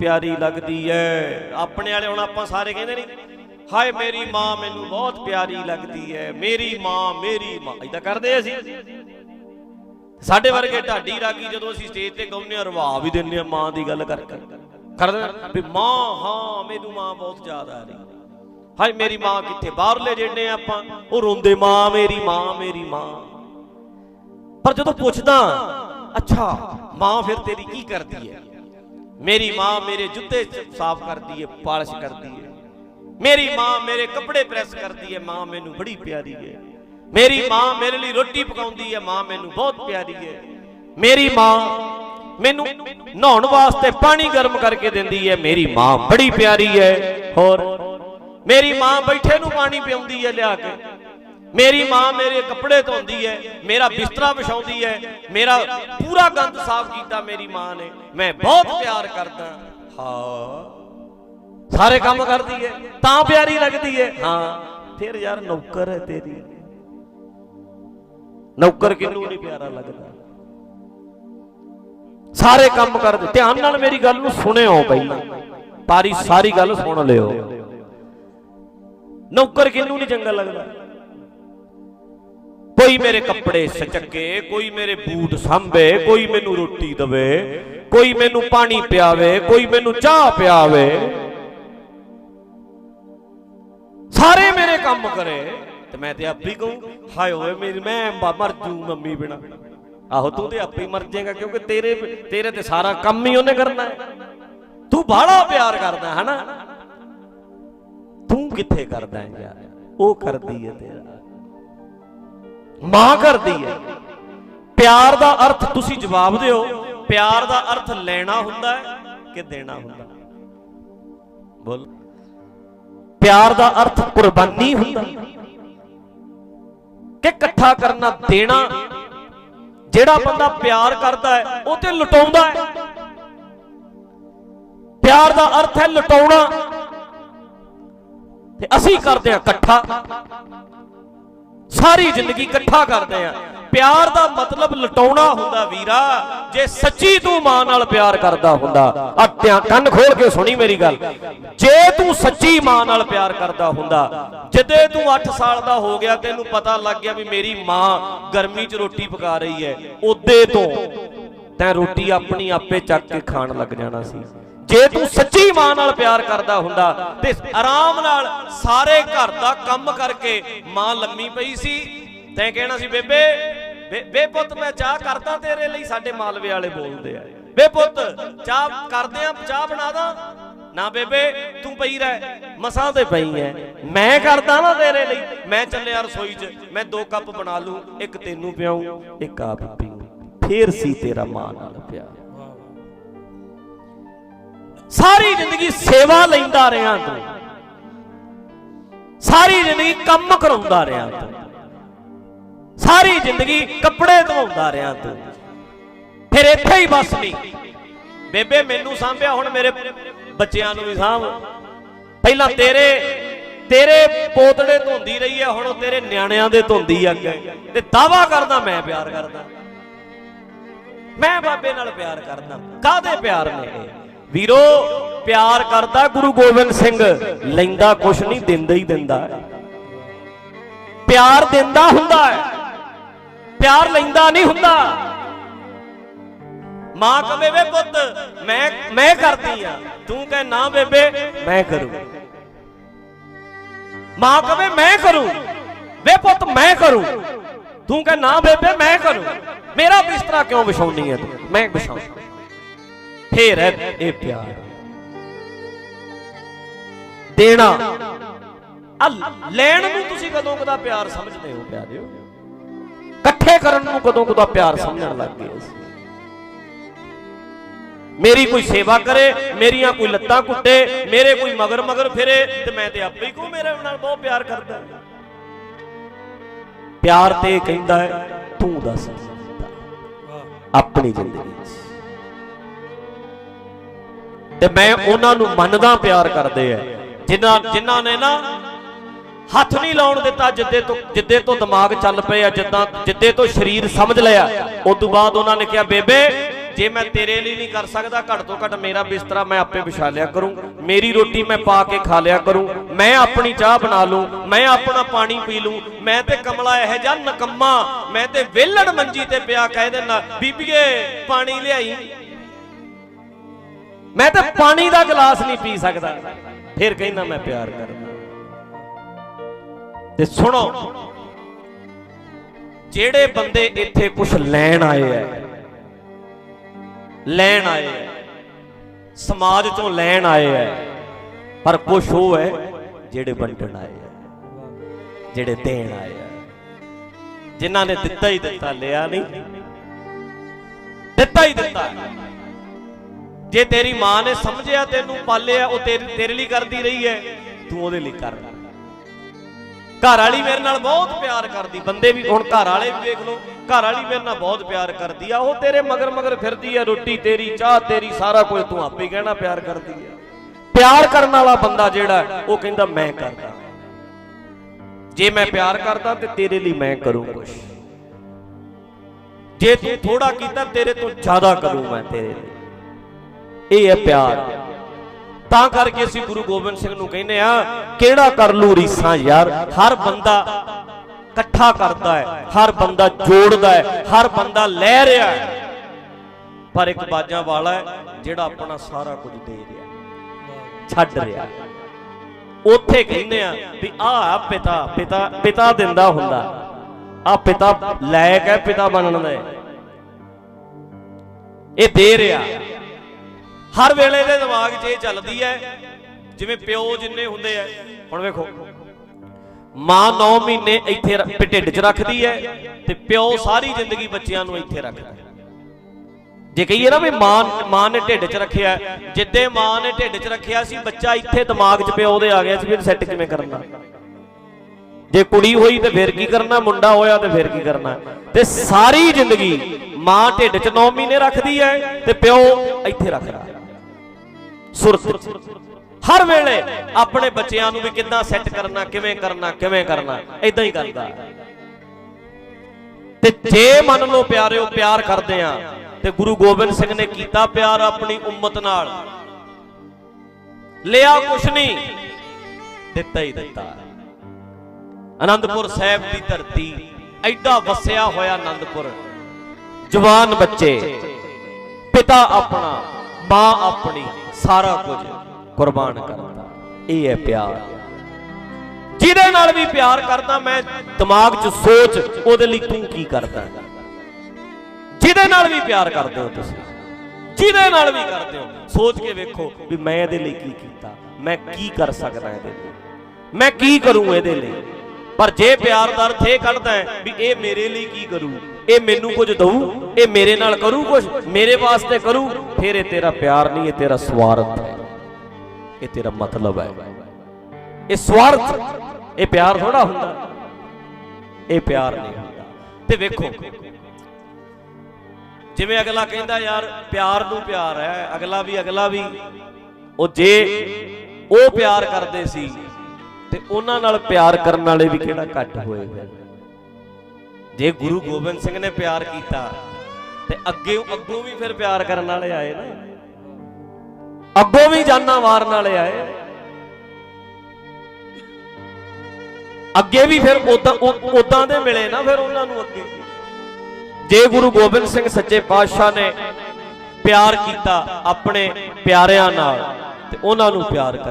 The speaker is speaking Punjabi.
ਪਿਆਰੀ ਲੱਗਦੀ ਐ। ਆਪਣੇ ਵਾਲੇ ਹੁਣ ਆਪਾਂ ਸਾਰੇ ਕਹਿੰਦੇ ਨਹੀਂ ਹਾਏ ਮੇਰੀ ਮਾਂ ਮੈਨੂੰ ਬਹੁਤ ਪਿਆਰੀ ਲੱਗਦੀ ਐ। ਮੇਰੀ ਮਾਂ ਮੇਰੀ ਮਾਂ। ਇਦਾਂ ਕਰਦੇ ਅਸੀਂ। ਸਾਡੇ ਵਰਗੇ ਢਾਡੀ ਰਾਗੀ ਜਦੋਂ ਅਸੀਂ ਸਟੇਜ ਤੇ ਗਾਉਂਦੇ ਆ ਰਵਾ ਵੀ ਦਿੰਨੇ ਆ ਮਾਂ ਦੀ ਗੱਲ ਕਰਕੇ। ਕਰਦੇ ਵੀ ਮਾਂ, ਹਾਂ ਮੈਨੂੰ ਮਾਂ ਬਹੁਤ ਯਾਦ ਆ ਰਹੀ। ਹਾਏ ਮੇਰੀ ਮਾਂ ਕਿੱਥੇ ਬਾਹਰਲੇ ਜਿਹੜੇ ਆ ਆਪਾਂ, ਉਹ ਰੋਂਦੇ, ਮਾਂ, ਮੇਰੀ ਮਾਂ ਮੇਰੀ ਮਾਂ। ਪਰ ਜਦੋਂ ਪੁੱਛਦਾ, ਅੱਛਾ, ਮਾਂ ਫਿਰ ਤੇਰੀ ਕੀ ਕਰਦੀ ਹੈ ਮੇਰੀ ਮਾਂ ਮੇਰੇ ਜੁੱਤੇ ਸਾਫ਼ ਕਰਦੀ ਹੈ ਪਾਲਿਸ਼ ਕਰਦੀ ਹੈ ਮੇਰੀ ਮਾਂ ਮੇਰੇ ਕੱਪੜੇ ਪ੍ਰੈਸ ਕਰਦੀ ਹੈ ਮਾਂ ਮੈਨੂੰ ਬੜੀ ਪਿਆਰੀ ਹੈ ਮੇਰੀ ਮਾਂ ਮੇਰੇ ਲਈ ਰੋਟੀ ਪਕਾਉਂਦੀ ਹੈ ਮਾਂ ਮੈਨੂੰ ਬਹੁਤ ਪਿਆਰੀ ਹੈ ਮੇਰੀ ਮਾਂ ਮੈਨੂੰ ਨਹਾਉਣ ਵਾਸਤੇ ਪਾਣੀ ਗਰਮ ਕਰਕੇ ਦਿੰਦੀ ਹੈ ਮੇਰੀ ਮਾਂ ਬੜੀ ਪਿਆਰੀ ਹੈ ਹੋਰ, ਮੇਰੀ ਮਾਂ ਬੈਠੇ ਨੂੰ ਪਾਣੀ ਪਿਆਉਂਦੀ ਹੈ ਲਿਆ ਕੇ। ਮੇਰੀ ਮਾਂ ਮੇਰੇ ਕੱਪੜੇ ਧੋਂਦੀ ਹੈ ਮੇਰਾ ਬਿਸਤਰਾ ਵਿਛਾਉਂਦੀ ਹੈ ਮੇਰਾ ਪੂਰਾ ਗੰਦ ਸਾਫ਼ ਕੀਤਾ ਮੇਰੀ ਮਾਂ ਨੇ। ਮੈਂ ਬਹੁਤ ਪਿਆਰ ਕਰਦਾ। ਹਾਂ। ਸਾਰੇ ਕੰਮ ਕਰਦੀ ਹੈ ਤਾਂ ਪਿਆਰੀ ਲੱਗਦੀ ਹੈ ਹਾਂ। ਫਿਰ ਯਾਰ ਨੌਕਰ ਹੈ ਤੇਰੀ। ਨੌਕਰ ਕਿੰਨੂੰ ਨਹੀਂ ਪਿਆਰਾ ਲੱਗਦਾ? ਸਾਰੇ ਕੰਮ ਕਰਦੇ ਧਿਆਨ ਨਾਲ ਮੇਰੀ ਗੱਲ ਨੂੰ ਸੁਣਿਓ ਪਹਿਲਾਂ। ਪਾਰੀ ਸਾਰੀ ਗੱਲ ਸੁਣ ਲਿਓ। ਨੌਕਰ ਕਿੰਨੂੰ ਨਹੀਂ ਚੰਗਾ ਲੱਗਦਾ? ਕੋਈ ਮੇਰੇ ਕੱਪੜੇ ਸਚੱਕੇ, ਕੋਈ ਮੇਰੇ ਬੂਟ ਸੰਭੇ, ਕੋਈ ਮੈਨੂੰ ਰੋਟੀ ਦਵੇ, ਕੋਈ ਮੈਨੂੰ ਪਾਣੀ ਪਿਆਵੇ, ਕੋਈ ਮੈਨੂੰ ਚਾਹ ਪਿਆਵੇ। ਸਾਰੇ ਮੇਰੇ ਕੰਮ ਕਰੇ, ਤੇ ਮੈਂ ਤੇ ਆਪੀ ਕਹੂੰ, ਹਾਏ ਹੋਏ ਮੇਰੀ ਮੈਂ ਬ- ਮਰ ਜੂ ਮੰਮੀ ਬਿਨਾ। ਆਹੋ, ਤੂੰ ਤੇ ਆਪੇ ਹੀ ਮਰ ਜਾਏਗਾ, ਕਿਉਂਕਿ ਤੇਰੇ ਤੇਰੇ ਤੇ ਸਾਰਾ ਕੰਮ ਹੀ ਉਹਨੇ ਕਰਨਾ ਹੈ। ਤੂੰ ਬਾਹਲਾ ਪਿਆਰ ਕਰਦਾ ਹੈ ਤੂੰ ਕਿੱਥੇ ਕਰਦਾ ਯਾਰ? ਉਹ ਕਰਦੀ ਹੈ ਤੇਰਾ। ਮਾਂ ਕਰਦੀ ਹੈ। ਪਿਆਰ ਦਾ ਅਰਥ ਤੁਸੀਂ ਜਵਾਬ ਦਿਓ। ਪਿਆਰ ਦਾ ਅਰਥ ਲੈਣਾ ਹੁੰਦਾ ਹੈ ਕਿ ਦੇਣਾ ਹੁੰਦਾ ਬੋਲ। ਪਿਆਰ ਦਾ ਅਰਥ ਕੁਰਬਾਨੀ ਹੁੰਦਾ ਕਿ ਇਕੱਠਾ ਕਰਨਾ ਦੇਣਾ। ਜਿਹੜਾ ਬੰਦਾ ਪਿਆਰ ਕਰਦਾ ਹੈ, ਉਹ ਤੇ ਲੁਟਾਉਂਦਾ ਹੈ। ਪਿਆਰ ਦਾ ਅਰਥ ਹੈ ਲੁਟਾਉਣਾ। ਤੇ ਅਸੀਂ ਕਰਦੇ ਹਾਂ ਇਕੱਠਾ। ਸਾਰੀ ਜ਼ਿੰਦਗੀ ਇਕੱਠਾ ਕਰਦੇ ਆ। ਪਿਆਰ ਦਾ ਮਤਲਬ ਲਟਾਉਣਾ ਹੁੰਦਾ ਵੀਰਾ, ਜੇ ਸੱਚੀ ਤੂੰ ਮਾਂ ਨਾਲ ਪਿਆਰ ਕਰਦਾ ਹੁੰਦਾ। ਆ ਧਿਆਨ ਕੰਨ ਖੋਲ ਕੇ ਸੁਣੀ ਮੇਰੀ ਗੱਲ। ਜੇ ਤੂੰ ਸੱਚੀ ਮਾਂ ਨਾਲ ਪਿਆਰ ਕਰਦਾ ਹੁੰਦਾ, ਜਦੇ ਤੂੰ 8 ਸਾਲ ਦਾ ਹੋ ਗਿਆ, ਤੈਨੂੰ ਪਤਾ ਲੱਗ ਗਿਆ ਵੀ ਮੇਰੀ ਮਾਂ ਗਰਮੀ 'ਚ ਰੋਟੀ ਪਕਾ ਰਹੀ ਹੈ। ਉਦੇ ਤੋਂ ਤੈਂ ਰੋਟੀ ਆਪਣੀ ਆਪੇ ਚੱਕ ਕੇ ਖਾਣ ਲੱਗ ਜਾਣਾ ਸੀ। ਜੇ ਤੂੰ ਸੱਚੀ ਮਾਂ ਨਾਲ ਪਿਆਰ ਕਰਦਾ ਹੁੰਦਾ ਤੇ ਆਰਾਮ ਨਾਲ ਸਾਰੇ ਘਰ ਦਾ ਕੰਮ ਕਰਕੇ ਮਾਂ ਲੰਮੀ ਪਈ ਸੀ, ਤੈਂ ਕਹਿਣਾ ਸੀ, ਬੇਬੇ, ਬੇ- ਪੁੱਤ, ਮੈਂ ਚਾਹ ਕਰਦਾ ਤੇਰੇ ਲਈ, ਸਾਡੇ ਮਾਲਵੇ ਵਾਲੇ ਬੋਲਦੇ ਆ। ਬੇ ਪੁੱਤ, ਚਾਹ ਕਰਦੇ ਆ, ਚਾਹ ਬਣਾ ਦਾਂ? ਨਾ ਬੇਬੇ, ਤੂੰ ਪਈ ਰਹਿ, ਮਸਾਂ ਤੇ ਪਈ ਐ। ਮੈਂ ਕਰਦਾ ਨਾ ਤੇਰੇ ਲਈ, ਮੈਂ ਚੱਲਿਆ ਰਸੋਈ 'ਚ, ਮੈਂ ਦੋ ਕੱਪ ਬਣਾ ਲੂੰ, ਇੱਕ ਤੈਨੂੰ ਪਿਆਉਂ ਇੱਕ ਆਪ ਪੀਉਂ ਫੇਰ ਸੀ ਤੇਰਾ ਮਾਂ ਨਾਲ ਪਿਆਰ। ਸਾਰੀ ਜ਼ਿੰਦਗੀ ਸੇਵਾ ਲੈਂਦਾ ਰਿਹਾ ਤੂੰ। ਸਾਰੀ ਜ਼ਿੰਦਗੀ ਕੰਮ ਕਰਾਉਂਦਾ ਰਿਹਾ ਤੂੰ। ਸਾਰੀ ਜ਼ਿੰਦਗੀ ਕੱਪੜੇ ਧਵਾਉਂਦਾ ਰਿਹਾ ਤੂੰ। ਫਿਰ ਇੱਥੇ ਹੀ ਬਸ ਨਹੀਂ ਬੇਬੇ, ਮੈਨੂੰ ਸਾਂਭਿਆ ਹੁਣ ਮੇਰੇ ਬੱਚਿਆਂ ਨੂੰ ਵੀ ਸਾਂਭ। ਪਹਿਲਾਂ ਤੇਰੇ ਤੇਰੇ ਪੋਤੜੇ ਧੋਂਦੀ ਰਹੀ ਹੈ ਹੁਣ ਉਹ ਤੇਰੇ ਨਿਆਣਿਆਂ ਦੇ ਧੋਂਦੀ ਆ ਅੱਗੇ। ਤੇ ਦਾਵਾ ਕਰਦਾ, ਮੈਂ ਪਿਆਰ ਕਰਦਾ। ਮੈਂ ਬਾਬੇ ਨਾਲ ਪਿਆਰ ਕਰਦਾ। ਕਾਹਦੇ ਪਿਆਰ ਨੇ ਵੀਰੋ, ਪਿਆਰ ਕਰਦਾ ਗੁਰੂ ਗੋਬਿੰਦ ਸਿੰਘ। ਲੈਂਦਾ ਕੁਛ ਨਹੀਂ ਦਿੰਦਾ ਹੀ ਦਿੰਦਾ ਪਿਆਰ ਦਿੰਦਾ ਹੁੰਦਾ ਹੈ। ਪਿਆਰ ਲੈਂਦਾ ਨਹੀਂ ਹੁੰਦਾ। ਮਾਂ ਕਵੇ, ਵੇ ਪੁੱਤ, ਮੈਂ ਮੈਂ ਕਰਦੀ ਆ। ਤੂੰ ਕਹੇ, ਨਾ ਬੇਬੇ, ਮੈਂ ਕਰੂ। ਮਾਂ ਕਵੇ, ਮੈਂ ਕਰੂੰ। ਵੇ ਪੁੱਤ, ਮੈਂ ਕਰੂ। ਤੂੰ ਕਹੇ, ਨਾ ਬੇਬੇ, ਮੈਂ ਕਰੂ। ਮੇਰਾ ਬਿਸਤਰਾ ਕਿਉਂ ਵਿਛਾਉਣੀ ਹੈ ਤੂੰ? ਮੈਂ ਵਿਛਾਉਂ ਫੇਰ ਹੈ ਇਹ ਪਿਆਰ। ਦੇਣਾ। ਲੈਣ ਨੂੰ ਤੁਸੀਂ ਕਦੋਂ ਕਦਾ ਪਿਆਰ ਸਮਝਦੇ ਹੋ ਪਿਆਰਿਓ ਇਕੱਠੇ ਕਰਨ ਨੂੰ ਕਦੋਂ ਕਦਾ ਪਿਆਰ ਸਮਝਣ ਲੱਗ ਗਏ ਅਸੀਂ? ਮੇਰੀ ਕੋਈ ਸੇਵਾ ਕਰੇ, ਮੇਰੀਆਂ ਕੋਈ ਲੱਤਾਂ ਕੁੱਟੇ, ਮੇਰੇ ਕੋਈ ਮਗਰ ਮਗਰ ਫਿਰੇ, ਤੇ ਮੈਂ ਤੇ ਆਪੇ ਹੀ ਕੋ ਮੇਰੇ ਨਾਲ ਬਹੁਤ ਪਿਆਰ ਕਰਦਾ। ਪਿਆਰ ਤੇ ਕਹਿੰਦਾ ਤੂੰ ਦੱਸ ਆਪਣੀ ਜ਼ਿੰਦਗੀ ਤੇ ਮੈਂ ਉਹਨਾਂ ਨੂੰ ਮੰਨਦਾ, ਪਿਆਰ ਕਰਦੇ ਆ। ਜਿਨ੍ਹਾਂ ਜਿਨ੍ਹਾਂ ਨੇ ਨਾ ਹੱਥ ਨਹੀਂ ਲਾਉਣ ਦਿੱਤਾ, ਜਿੱਦੇ ਤੋਂ ਜਿੱਦੇ ਤੋਂ ਦਿਮਾਗ ਚੱਲ ਪਏ ਆ ਜਿੱਦਾਂ ਜਿੱਦੇ ਤੋਂ ਸਰੀਰ ਸਮਝ ਲਿਆ, ਉਸ ਤੋਂ ਬਾਅਦ ਉਹਨਾਂ ਨੇ ਕਿਹਾ, ਬੇਬੇ, ਜੇ ਮੈਂ ਤੇਰੇ ਲਈ ਨਹੀਂ ਕਰ ਸਕਦਾ, ਘੱਟ ਤੋਂ ਘੱਟ ਮੇਰਾ ਬਿਸਤਰਾ ਮੈਂ ਆਪੇ ਵਿਛਾ ਲਿਆ ਕਰੂੰ। ਮੇਰੀ ਰੋਟੀ ਮੈਂ ਪਾ ਕੇ ਖਾ ਲਿਆ ਕਰੂੰ। ਮੈਂ ਆਪਣੀ ਚਾਹ ਬਣਾ ਲੂੰ, ਮੈਂ ਆਪਣਾ ਪਾਣੀ ਪੀ ਲੂੰ। ਮੈਂ ਤੇ ਕਮਲਾ ਇਹ ਜਾਂ ਨਕੰਮਾ, ਮੈਂ ਤੇ ਵਿਹਲੜ ਮੰਜੀ ਤੇ ਪਿਆ ਕਹਿ ਦੇਣਾ ਬੀਬੀਏ, ਪਾਣੀ ਲਿਆਈ। ਮੈਂ ਤਾਂ ਪਾਣੀ ਦਾ ਗਲਾਸ ਨਹੀਂ ਪੀ ਸਕਦਾ। ਫਿਰ ਕਹਿੰਦਾ ਮੈਂ ਪਿਆਰ ਕਰਦਾ। ਤੇ ਸੁਣੋ, ਜਿਹੜੇ ਬੰਦੇ ਇੱਥੇ ਕੁਝ ਲੈਣ ਆਏ ਐ ਲੈਣ ਆਏ ਐ ਸਮਾਜ ਚੋਂ ਲੈਣ ਆਏ ਐ ਪਰ ਕੁਝ ਉਹ ਐ ਜਿਹੜੇ ਵੰਡਣ ਆਏ ਐ ਜਿਹੜੇ ਦੇਣ ਆਏ ਐ ਜਿਨ੍ਹਾਂ ਨੇ ਦਿੱਤਾ ਹੀ ਦਿੱਤਾ, ਲਿਆ ਨਹੀਂ। ਦਿੱਤਾ ਹੀ ਦਿੱਤਾ। ਜੇ ਤੇਰੀ ਮਾਂ ਨੇ ਸਮਝਿਆ, ਤੈਨੂੰ ਪਾਲਿਆ, ਉਹ ਤੇਰੇ ਤੇਰੇ ਲਈ ਕਰਦੀ ਰਹੀ ਹੈ, ਤੂੰ ਉਹਦੇ ਲਈ ਕਰ। ਘਰ ਵਾਲੀ ਮੇਰੇ ਨਾਲ ਬਹੁਤ ਪਿਆਰ ਕਰਦੀ। ਬੰਦੇ ਵੀ ਹੁਣ ਘਰ ਵਾਲੇ ਵੀ ਵੇਖ ਲਓ ਘਰ ਵਾਲੀ ਮੇਰੇ ਨਾਲ ਬਹੁਤ ਪਿਆਰ ਕਰਦੀ ਆ। ਉਹ ਤੇਰੇ ਮਗਰ ਮਗਰ ਫਿਰਦੀ ਆ, ਰੋਟੀ ਤੇਰੀ, ਚਾਹ ਤੇਰੀ, ਸਾਰਾ ਕੁਝ ਤੂੰ ਆਪੇ ਕਹਿਣਾ ਪਿਆਰ ਕਰਦੀ ਆ। ਪਿਆਰ ਕਰਨ ਵਾਲਾ ਬੰਦਾ ਜਿਹੜਾ, ਉਹ ਕਹਿੰਦਾ, ਮੈਂ ਕਰਦਾ। ਜੇ ਮੈਂ ਪਿਆਰ ਕਰਦਾ, ਤੇ ਤੇਰੇ ਲਈ ਮੈਂ ਕਰੂੰ ਕੁਝ ਜੇ ਤੂੰ ਥੋੜਾ ਕੀਤਾ, ਤੇਰੇ ਤੋਂ ਜ਼ਿਆਦਾ ਕਰੂੰ ਮੈਂ ਤੇਰੇ ਲਈ। ਇਹ ਹੈ ਪਿਆਰ। ਤਾਂ ਕਰਕੇ ਅਸੀਂ ਗੁਰੂ ਗੋਬਿੰਦ ਸਿੰਘ ਨੂੰ ਕਹਿੰਦੇ ਆ ਕਿਹੜਾ ਕਰ ਲੂ ਰੀਸਾਂ ਯਾਰ? ਹਰ ਬੰਦਾ ਇਕੱਠਾ ਕਰਦਾ ਹੈ, ਹਰ ਬੰਦਾ ਜੋੜਦਾ ਹੈ, ਹਰ ਬੰਦਾ ਲੈ ਰਿਹਾ ਹੈ। ਪਰ ਇੱਕ ਬਾਜਾਂ ਵਾਲਾ ਹੈ, ਜਿਹੜਾ ਆਪਣਾ ਸਾਰਾ ਕੁਝ ਦੇ ਰਿਹਾ ਛੱਡ ਰਿਹਾ ਉੱਥੇ ਕਹਿੰਦੇ ਆ ਵੀ ਆ ਪਿਤਾ ਪਿਤਾ ਪਿਤਾ ਦਿੰਦਾ ਹੁੰਦਾ। ਆ ਪਿਤਾ ਲਾਇਕ ਹੈ ਪਿਤਾ ਬਣਨ ਦਾ ਇਹ ਦੇ ਰਿਹਾ। ਹਰ ਵੇਲੇ ਦੇ ਦਿਮਾਗ 'ਚ ਇਹ ਚੱਲਦੀ ਹੈ, ਜਿਵੇਂ ਪਿਓ ਜਿੰਨੇ ਹੁੰਦੇ ਆ। ਹੁਣ ਵੇਖੋ, ਮਾਂ 9 ਮਹੀਨੇ ਇੱਥੇ ਰ- ਢਿੱਡ 'ਚ ਰੱਖਦੀ ਹੈ ਤੇ ਪਿਓ ਸਾਰੀ ਜ਼ਿੰਦਗੀ ਬੱਚਿਆਂ ਨੂੰ ਇੱਥੇ ਰੱਖਦਾ ਜੇ ਕਹੀਏ ਨਾ ਵੀ ਮਾਂ ਮਾਂ ਨੇ ਢਿੱਡ 'ਚ ਰੱਖਿਆ, ਜਿੱਦੇ ਮਾਂ ਨੇ ਢਿੱਡ 'ਚ ਰੱਖਿਆ ਸੀ, ਬੱਚਾ ਇੱਥੇ ਦਿਮਾਗ 'ਚ ਪਿਓ ਦੇ ਆ ਗਿਆ ਸੀ ਵੀ ਸੈੱਟ ਕਿਵੇਂ ਕਰਨਾ। ਜੇ ਕੁੜੀ ਹੋਈ ਤੇ ਫਿਰ ਕੀ ਕਰਨਾ, ਮੁੰਡਾ ਹੋਇਆ ਤੇ ਫਿਰ ਕੀ ਕਰਨਾ। ਤੇ ਸਾਰੀ ਜ਼ਿੰਦਗੀ ਮਾਂ ਢਿੱਡ 'ਚ 9 ਮਹੀਨੇ ਰੱਖਦੀ ਹੈ ਤੇ ਪਿਓ ਇੱਥੇ ਰੱਖਦਾ। ਸੁਰਤ ਹਰ ਵੇਲੇ ਆਪਣੇ ਬੱਚਿਆਂ ਨੂੰ ਵੀ ਕਿੱਦਾਂ ਸੈੱਟ ਕਰਨਾ, ਕਿਵੇਂ ਕਰਨਾ ਕਿਵੇਂ ਕਰਨਾ ਇਦਾਂ ਹੀ ਕਰਦਾ। ਤੇ ਜੇ ਮੰਨ ਲਓ ਪਿਆਰਿਓ, ਪਿਆਰ ਕਰਦੇ ਆ, ਤੇ ਗੁਰੂ ਗੋਬਿੰਦ ਸਿੰਘ ਨੇ ਕੀਤਾ ਪਿਆਰ ਆਪਣੀ ਉਮਤ ਨਾਲ। ਲਿਆ ਕੁਛ ਨਹੀਂ, ਦਿੱਤਾ ਹੀ ਦਿੱਤਾ। ਅਨੰਦਪੁਰ ਸਾਹਿਬ ਦੀ ਧਰਤੀ ਐਡਾ ਵਸਿਆ ਹੋਇਆ ਅਨੰਦਪੁਰ। ਜਵਾਨ ਬੱਚੇ, ਪਿਤਾ ਆਪਣਾ। ਮਾਂ ਆਪਣੀ, ਸਾਰਾ ਕੁਝ ਕੁਰਬਾਨ ਕਰਦਾ। ਇਹ ਹੈ ਪਿਆਰ। ਜਿਹਦੇ ਨਾਲ ਵੀ ਪਿਆਰ ਕਰਦਾ, ਮੈਂ ਦਿਮਾਗ 'ਚ ਸੋਚ, ਉਹਦੇ ਲਈ ਤੂੰ ਕੀ ਕਰਦਾ? ਜਿਹਦੇ ਨਾਲ ਵੀ ਪਿਆਰ ਕਰਦੇ ਹੋ ਤੁਸੀਂ, ਜਿਹਦੇ ਨਾਲ ਵੀ ਕਰਦੇ ਹੋ, ਸੋਚ ਕੇ ਵੇਖੋ ਵੀ ਮੈਂ ਇਹਦੇ ਲਈ ਕੀ ਕੀਤਾ, ਮੈਂ ਕੀ ਕਰ ਸਕਦਾ ਇਹਦੇ ਲਈ, ਮੈਂ ਕੀ ਕਰੂੰ ਇਹਦੇ ਲਈ। ਪਰ ਜੇ ਪਿਆਰ ਦਾ ਅਰਥ ਇਹ ਕੱਢਦਾ ਹੈ ਵੀ ਇਹ ਮੇਰੇ ਲਈ ਕੀ ਕਰੂ? ਇਹ ਮੈਨੂੰ ਕੁਝ ਦਊ? ਇਹ ਮੇਰੇ ਨਾਲ ਕਰੂ ਕੁਝ? ਮੇਰੇ ਵਾਸਤੇ ਕਰੂ? ਫਿਰ ਇਹ ਤੇਰਾ ਪਿਆਰ ਨਹੀਂ, ਇਹ ਤੇਰਾ ਸਵਾਰਥ ਹੈ। ਇਹ ਤੇਰਾ ਮਤਲਬ ਹੈ। ਇਹ ਸਵਾਰਥ, ਇਹ ਪਿਆਰ ਥੋੜਾ ਹੁੰਦਾ। ਇਹ ਪਿਆਰ ਨਹੀਂ ਹੁੰਦਾ। ਤੇ ਵੇਖੋ, ਜਿਵੇਂ ਅਗਲਾ ਕਹਿੰਦਾ, ਯਾਰ, ਪਿਆਰ ਨੂੰ ਪਿਆਰ ਹੈ, ਅਗਲਾ ਵੀ ਅਗਲਾ ਵੀ। ਉਹ ਜੇ ਉਹ ਪਿਆਰ ਕਰਦੇ ਸੀ ਤੇ ਉਹਨਾਂ ਨਾਲ ਪਿਆਰ ਕਰਨ ਵਾਲੇ ਵੀ ਕਿਹੜਾ ਘੱਟ ਹੋਏਗਾ ਜੇ ਗੁਰੂ ਗੋਬਿੰਦ ਸਿੰਘ ਨੇ ਪਿਆਰ ਕੀਤਾ, ਤੇ ਅੱਗੇ ਅੱਗੋਂ ਵੀ ਫਿਰ ਪਿਆਰ ਕਰਨ ਵਾਲੇ ਆਏ ਨਾ। ਅੱਗੋਂ ਵੀ ਜਾਨਾਂ ਵਾਰਨ ਵਾਲੇ ਆਏ। ਅੱਗੇ ਵੀ ਫਿਰ ਉਦਾਂ ਉਦਾਂ ਦੇ ਮਿਲੇ ਨਾ ਫਿਰ ਉਹਨਾਂ ਨੂੰ ਅੱਗੇ। ਜੇ ਗੁਰੂ ਗੋਬਿੰਦ ਸਿੰਘ ਸੱਚੇ ਪਾਤਸ਼ਾਹ ਨੇ ਪਿਆਰ ਕੀਤਾ ਆਪਣੇ ਪਿਆਰਿਆਂ ਨਾਲ, ਤੇ ਉਹਨਾਂ ਨੂੰ ਪਿਆਰ ਕਰ